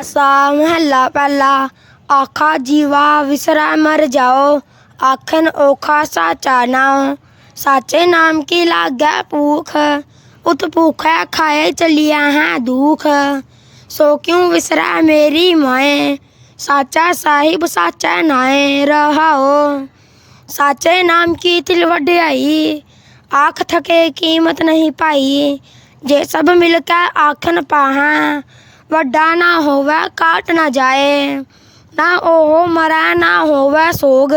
असा महला पहला आखा जीवा विसरा मर जाओ, आखन ओखा साचा नाओ। साचे नाम की लागे भूख, उत भूखे खाए चलिया है दुख। सो क्यों विसरा मेरी माए, साचा साहिब साचा नाए रहाओ। साचे नाम की तिल वड्याई, आख थके कीमत नहीं पाई, जे सब मिलकर आखन पाहा ਵੱਡਾ ਨਾ ਹੋਵੇ, ਕਾਟ ਨਾ ਜਾਏ। ਨਾ ਉਹ ਮਰੈ, ਨਾ ਹੋਵੇ ਸੋਗ।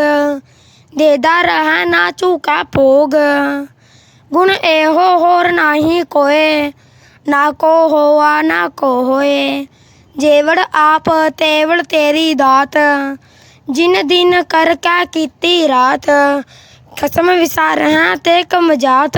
ਦੇਦਾ ਰਹਿ, ਨਾ ਝੂਕਾ ਭੋਗ। ਗੁਣ ਇਹੋ ਹੋਰ ਨਾਹੀ ਕੋਏ। ਨਾ ਕੋ ਹੋਆ, ਨਾ ਕੋ ਹੋਏ। ਜੇਵੜ ਆਪ, ਤੇਵੜ ਤੇਰੀ ਦਾਤ। ਜਿਨ ਦਿਨ ਕਰ ਕੈ ਕੀਤੀ ਰਾਤ। ਖਸਮ ਵਿਸਾਰ ਤੇ ਕਮਜਾਤ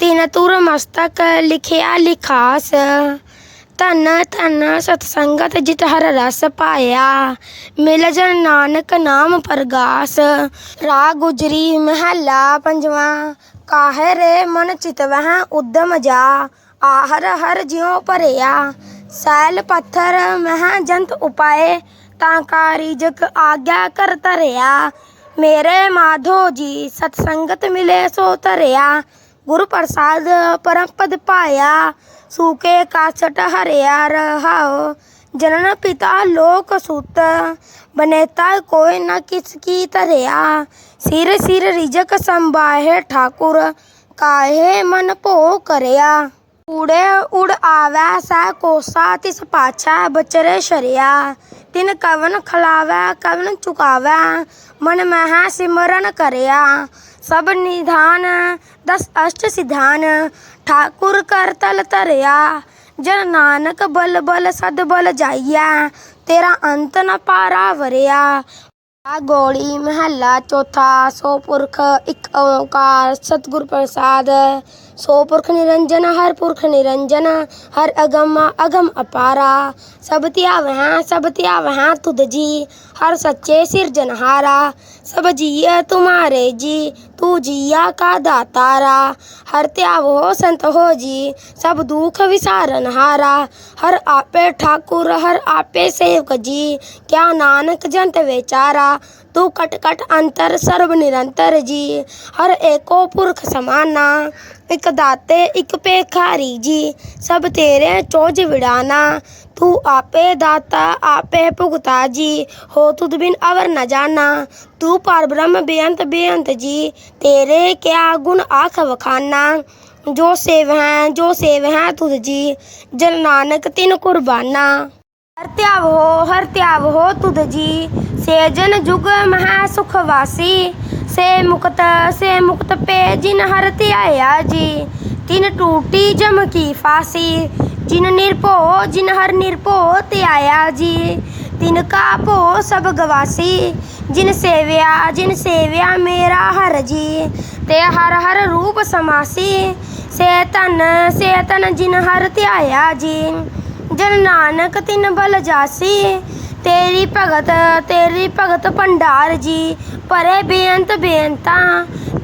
ਤਿਨ ਤੁਰ ਮਸਤਕ ਲਿਖਿਆ ਲਿਖਾਸ ਧਨ ਧਨ ਸਤ ਸੰਗਤ ਜਿਤ ਹਰ ਰਸ ਪਾਇਆ ਮਿਲ ਜਨ ਨਾਨਕ ਨਾਮ ਪ੍ਰਗਾਸ ਰਾ ਗੁਜਰੀ ਮਹੱਲਾ ਪੰਜਵਾਂ ਕਾਹੇ ਰੇ ਮਨ ਚਿਤਵਹਿ ਉਦਮ ਜਾ ਆਹਰ ਹਰ ਜਿਉ ਭਰਿਆ ਸੈਲ ਪੱਥਰ ਮਹ ਜੰਤ ਉਪਾਏ ਤਾਂ ਕਾ ਰਿਜਕ ਆਗਿਆ ਕਰ ਧਰਿਆ ਮੇਰੇ ਮਾਧੋ ਜੀ ਸਤ ਸੰਗਤ ਮਿਲੇ ਸੋ ਧਰਿਆ ਗੁਰ ਪ੍ਰਸਾਦ ਪਰਮ ਪਦ ਪਾਇਆ ਸੂਕੇ ਕਾਸਟ ਹਰਿਆ ਰਹਾਓ ਜਨਨ ਪਿਤਾ ਲੋਕ ਸੁਤ, ਬਨੇਤਾ ਕੋਈ ਨਾ ਕਿਸ ਕੀ ਧਰਿਆ। ਸਿਰ ਸਿਰ ਰਿਜਕ ਸੰਭਾਹੇ ਠਾਕੁਰ, ਕਾਹੇ ਮਨ ਭੋ ਕਰਿਆ। ਉੜੇ ਉੜ ਆਵੈ ਸੈ ਕੋਸਾ, ਤਿਸ ਪਾਛੈ ਬਚਰੇ ਸ਼ਰਿਆ। ਤਿਨ ਕਵਨ ਖਲਾਵੈ, ਕਵਨ ਚੁਕਾਵੈ, ਮਨ ਮਹਾ ਸਿਮਰਨ ਕਰਿਆ। सब निधान, दस अष्ट सिधान। ठाकुर कर तल तरया, जन नानक बल बल सद बल जाइया, तेरा अंत न पारा वरिया। गोली महला चौथा, सो पुरख इक ओंकार। सतगुर प्रसाद, सो पुरख निरंजन, हर पुरख निरंजन, हर अगम अगम अपारा। सब त्याव वह सब त्याव वह तुद जी। हर सच्चे सिरजनहारा सब जिया तुम्हारे जी, तू जिया का दातारा। हर त्याव हो संत हो जी, सब दुख विसारन हारा। हर आपे ठाकुर, हर आपे सेवक जी, क्या नानक जंत बेचारा। तू कट कट अंतर, सर्व निरंतर जी, हर एको पुरख समाना। इक दाते इक पेखारी जी, सब तेरे चोज विड़ाना। ਤੂੰ ਆਪੇ ਦਾਤਾ, ਆਪੇ ਭੁਗਤਾ ਜੀ। ਹੋ ਤੁਧ ਬਿਨ ਅਵਰ ਨ ਜਾਣਾ। ਤੂੰ ਪਰ ਬ੍ਰਹਮ ਬੇਅੰਤ ਬੇਅੰਤ ਜੀ। ਤੇਰੇ ਕਿਆ ਗੁਣ ਆਖ ਵਖਾਨਾ। ਜੋ ਸੇਵ ਹੈ, ਜੋ ਸੇਵ ਹੈ ਤੁਧ ਜੀ। ਜਨ ਨਾਨਕ ਤਿਨ ਕੁਰਬਾਨਾ। ਹਰ ਧਿਆਵ ਹੋ, ਹਰ ਧਿਆਵ ਹੋ ਤੁਧ ਜੀ। ਸੇ ਜੁਗ ਮਹਾ ਸੁਖ ਵਾਸੀ। ਸੇ ਮੁਕਤ ਸੇ ਮੁਕਤ ਪੇ ਜਿਨ ਹਰ ਧਿਆਇਆ ਜੀ। ਤਿਨ ਟੂਟੀ ਜਮ ਕੀ ਫਾਸੀ। जिन निरपो जिन हर निरपो ते आया जी। तिन का पो सब गवासी। जिन सेव्या जिन सेव्या मेरा हर जी। ते हर हर रूप समासी। से तन से तन जिन हर त्याया जी। जन नानक तिन बल जासी। तेरी भगत तेरी भगत भंडार जी। परे बेअंत बेअंता।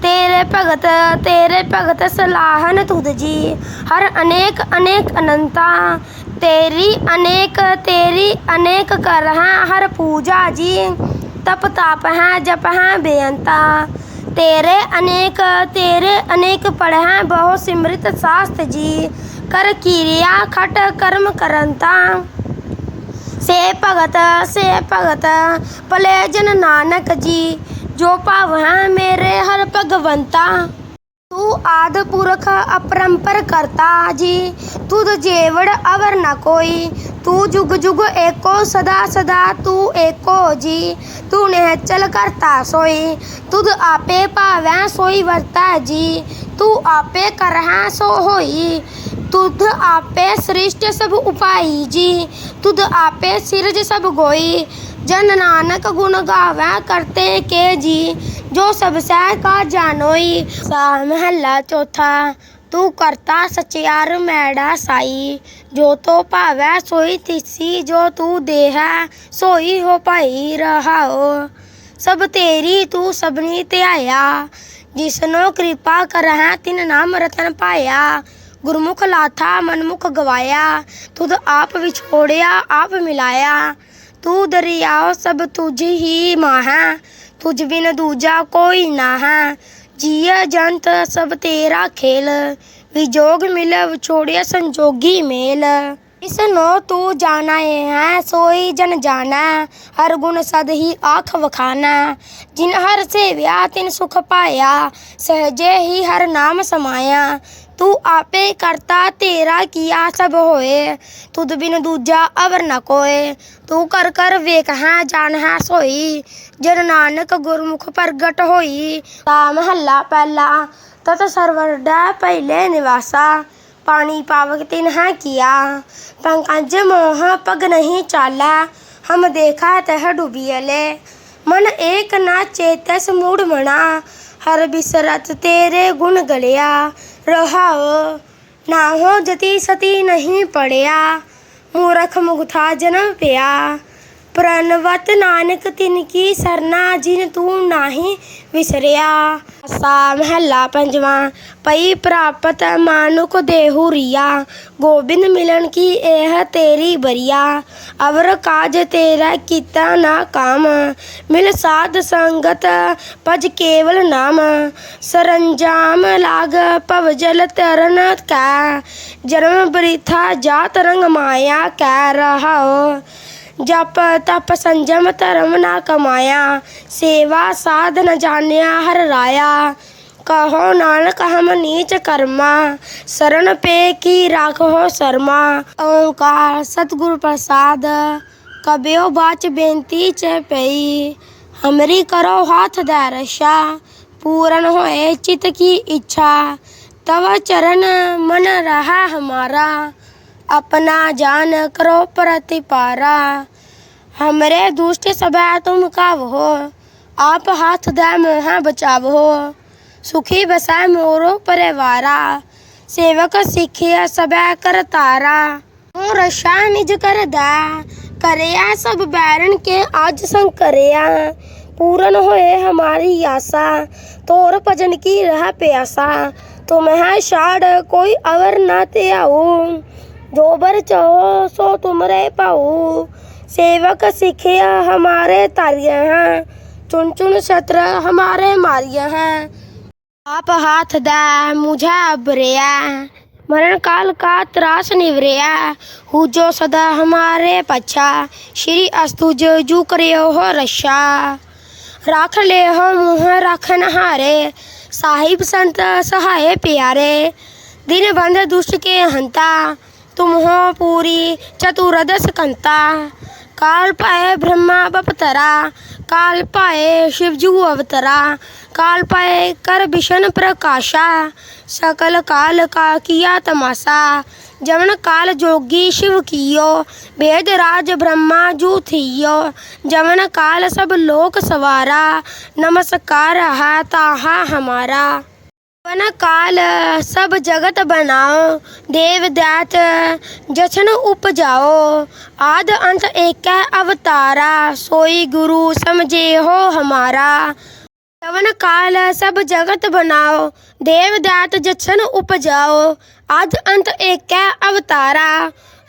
तेरे भगत तेरे भगत सलाहन तुदजी हर अनेक अनेक अनंता। तेरी अनेक तेरी अनेक कर हैं हर पूजा जी। तप ताप हैं, जप हैं, बेअंता। तेरे अनेक तेरे अनेक पढ़ हैं, बहु सिमृत शास्त्र जी। कर क्रिया, खट कर्म करंता। से भगत से भगत, पले जन नानक जी। जो पावा मेरे हर भगवंता। तू आद पुरख अपरंपर करता जी। तुद तो जेवड़ अवर न कोई। तू जुग जुग एको, सदा सदा तू एको जी। तू नेचल करता सोई। तुद आपे पावे सोई वर्ता जी। तू आपे करहा सो होई। तुद आपे सृष्ट सब उपाई जी। तुद आपे सिरज सब गोई। ਜਨ ਨਾਨਕ ਗੁਣ ਗਾਵੈ ਕਰਤੇ ਕੇ ਜੀ, ਜੋ ਸਭ ਸਹਿ ਕਾ ਜਾਣੋਈ। ਸਾ ਮਹੱਲਾ ਚੌਥਾ, ਤੂੰ ਕਰਤਾ ਸਚਿਆਰ ਮੈੜਾ ਸਾਈ। ਜੋ ਤੋ ਭਾਵੈ ਸੋਈ ਤਿਸੀ, ਜੋ ਤੂੰ ਦੇਹੈ ਸੋਈ ਹੋ ਭਾਈ ਰਹਾਓ ਸਭ ਤੇਰੀ ਤੂੰ ਸਭਨੀ ਧਿਆਇਆ, ਜਿਸਨੋ ਕਿਰਪਾ ਕਰਹਿ ਤਿਨ ਨਾਮ ਰਤਨ ਪਾਇਆ। ਗੁਰਮੁਖ ਲਾਥਾ ਮਨਮੁਖ ਗਵਾਇਆ, ਤੁਧ ਆਪ ਵਿਛੋੜਿਆ, ਆਪ ਮਿਲਾਇਆ। ਤੂੰ ਦਰਿਆ, ਸਭ ਤੁਝ ਹੀ ਮਾਹੈ, ਤੁਝ ਬਿਨ ਦੂਜਾ ਕੋਈ ਨਾ ਹੈ ਜੀਅ ਜੰਤ, ਸਭ ਤੇਰਾ ਖੇਲ, ਵਿਜੋਗ ਮਿਲ ਵਿਛੋੜਿਆ ਸੰਜੋਗੀ ਮੇਲ। ਇਸ ਨੋ ਤੂੰ ਜਾਣਾ ਹੈ, ਸੋਈ ਜਨ ਜਾਣਾ, ਹਰ ਗੁਣ ਸਦ ਹੀ ਆਖ ਵਖਾਨਾ ਜਿਨ ਹਰ ਸੇਵਿਆ, ਤਿਨ ਸੁਖ ਪਾਇਆ, ਸਹਜੇ ਹੀ ਹਰ ਨਾਮ ਸਮਾਇਆ। ਤੂੰ ਆਪੇ ਕਰਤਾ ਤੇਰਾ ਕੀਆ ਸਭ ਹੋਏ? ਤੁਧ ਬਿਨ ਦੂਜਾ ਅਵਰ ਨ ਕੋਏ। ਤੂੰ ਕਰ ਕਰ ਵੇਖ ਹੈ, ਜਾਣ ਹੈ ਸੋਈ। ਜਨ ਨਾਨਕ ਗੁਰਮੁਖ ਪ੍ਰਗਟ ਹੋਈ। ਤਾ ਮਹੱਲਾ ਪਹਿਲਾ, ਤਤ ਸਰਵਰ ਸਰਵਰਡਾ ਪਹਿਲੇ ਨਿਵਾਸਾ। ਪਾਣੀ ਪਾਵਕ ਤਿਨ ਹੈ ਕੀਆ। ਪੰਕਜ ਮੋਹ ਪਗ ਨਹੀਂ ਚਾਲਾ। ਹਮ ਦੇਖਾ ਤਹ ਡੁਬੀਲੇ ਮਨ ਏਕ ਨਾ ਚੇਤਸ ਮੂੜ ਮਣਾ। ਹਰ ਬਿਸਰਤ ਤੇਰੇ ਗੁਣ ਗਲਿਆ। रहाओ। ना हो जति सती नहीं पड़िया मूरख मुगथा जन्म पिया। प्रणवत नानक तिनकी सरना जिन तू नाही विसरिया सा महला पंजवा पई प्राप्त मानुक देहू रिया गोबिंद मिलन की एह तेरी बरिया अवर काज तेरा किता ना काम मिल साध संगत पज केवल नाम सरंजाम लाग पव जल तरन कै जन्म वृथा जा तरंग माया कै रहा ਜਪ ਤਪ ਸੰਜਮ ਧਰਮ ਨਾ ਕਮਾਇਆ, ਸੇਵਾ ਸਾਧ ਨ ਜਾਣਿਆ ਹਰ ਰਾਇਆ। ਕਹੋ ਨਾਨਕ, ਹਮ ਨੀਚ ਕਰਮਾ, ਸ਼ਰਨ ਪੇ ਕੀ ਰਾਖੋ ਸਰਮਾ। ਓਕਾਰ ਸਤਿਗੁਰ ਪ੍ਰਸਾਦ, ਕਬਿਓ ਬਾਚ ਬੇਨਤੀ ਚ ਪਈ। ਹਮਰੀ ਕਰੋ ਹਾਥ ਦਾ ਰਸ਼ਾ, ਪੂਰਨ ਹੋਏ ਚਿਤ ਕੀ ਇੱਛਾ। ਤਵ ਚਰਨ ਮਨ ਰਹਾ ਹਮਾਰਾ अपना जान करो प्रतिपारा। हमरे दुष्ट सब तुम काव हो आप हाथ दे मोह बचाव हो सुखी बसाए मोरो परिवारा, सेवक सिखिया सब कर तारा। हूँ रशा निज कर दा, करिया सब बैरन के आज संग करिया पूर्ण होए हमारी आशा, तोर भजन की रह प्यासा। तुम है शाड़ कोई अवर न ते जोबर चाहो सो तुमरे पाओ सेवक सिखिया हमारे तारिय हैं। चुन चुन शत्र हमारे मारिया हैं। आप हाथ दे, मुझे अबरिया। मरण काल का त्रास निवरिया। हु जो सदा हमारे पछा श्री अस्तु जो जू करियो हो रशा राख ले हो मुँह राखन नहारे। साहिब संत सहाय प्यारे। दिन बंद दुष्ट के हंता। तुम हो पूरी चतुर्दश कंता। काल पाए ब्रह्मा बपतरा, काल पाए शिवजू अवतरा, काल पाए कर भीषण प्रकाशा। सकल काल का किया तमाशा जमन काल जोगी शिव कियो, भेद राज ब्रह्मा जू थियो। जमन काल सब लोक सवारा, नमस्कार है ताहा हमारा। वन काल सब जगत बनाओ देव दैत जछन उपजाओ आद अंत एक अवतारा सोई गुरु समझे हो हमारा यवन काल सब जगत बनाओ देव दात जछन उपजाओ आद अंत एक अवतारा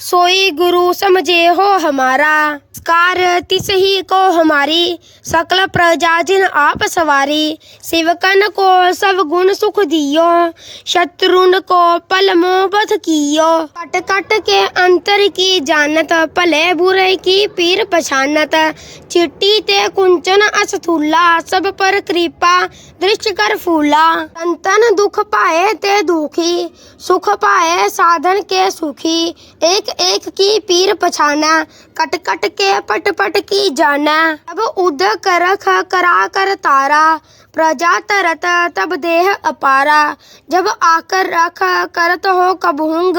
सोई गुरु समझे हो हमारा कार तिस ही को हमारी सकल प्रजा जिन आप सवारी। सेवकन को सब गुण सुख दियो, शत्रुन को पल मोह कियो। कट कट के अंतर की जानत, पले बुरे की पीर पछानत। चिट्टी ते कुंचन असथूला, सब पर कृपा दृष्टि कर फूला। संतन दुख पाए ते दुखी, सुख पाए साधन के सुखी। एक एक की पीर पछाना कट कट के पट पट की जाना। अब उद करख करा, कर, तारा। प्रजा तरत, तब देह अपारा। जब आकर, रख, करत हो कबहूंग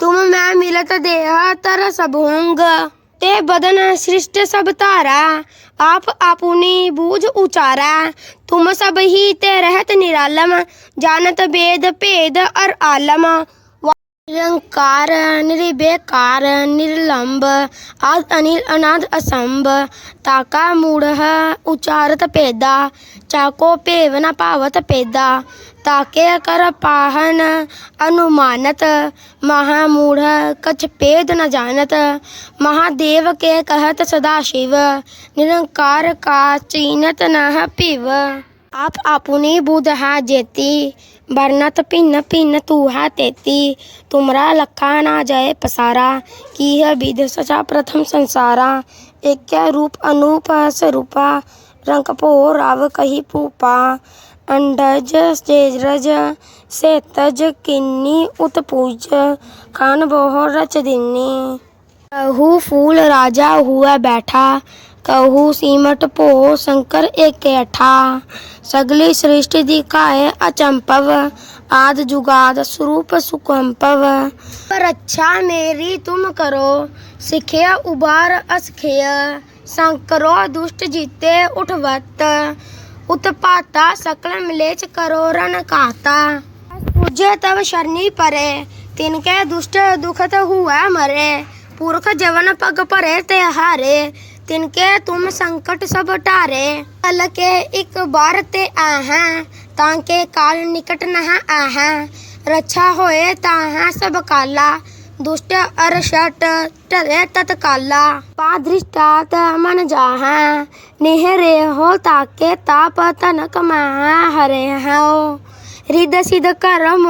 तुम मैं मिलत देह तर सबहूंग ते बदन सृष्ट सब तारा। आप आपुनी बूझ उचारा। तुम सब ही ते रहत निरालम। जानत वेद भेद और आलम। निरंकार निर्विकार निर्लंब, आद अनिल, अनाद असंभ ताका मूढ़ उचारत पेदा, चाको पेव न पावत पेदा। ताके कर पाहन अनुमानत, महामूढ़ कछ पेद न जानत। महादेव के कहत सदा शिव निरंकार का चीनत न पिव। आप आपुनी बुध हा जेती, बरनत भिन्न भिन्न तू हा तेती। तुमरा लखा ना जय पसारा, की है विध सचा प्रथम संसारा। एक रूप अनूप स्वरूपा रंग पो राव कही पूपा अंडज सेजरज से तज किन्नी उत्पूज खान बोह रच दिन्नी। कहू फूल राजा हुआ बैठा कहू सीमट पो शंकर एक अठा। सगली सृष्टि दिखाए अचंपव, आद जुगाद स्वरूप सुकंपव। पर अच्छा मेरी तुम करो सिखे उबार असखेय संकरो दुष्ट जीते उठवत उत्पाता सकल मिलेच करो रण कहता पूज्य तब शरणी परे, तिनके दुष्ट दुखत हुआ मरे। पुरख जवन पग परे ते हारे। तिनके तुम संकट सब टारे। कल के एक बार ते आहा, ताके काल निकट नह आहा। रक्षा होए ताहा सब काला, दुष्ट अरषट टरे तत्काला। पादृष्टात मन जाहा, निहरे हो ताके ताप तनक महा, हरे हो हृदय सिद्ध कर्म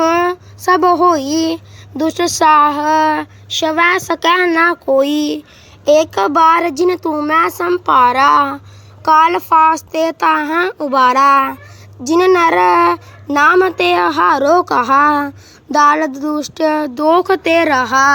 सब होई, दुष्ट साह शवै सकै ना कोई। एक बार जिन तू मैं संपारा काल फास्ते ताहा उबारा जिन नर नाम ते हारो कहा दाल दुष्ट दोख ते रहा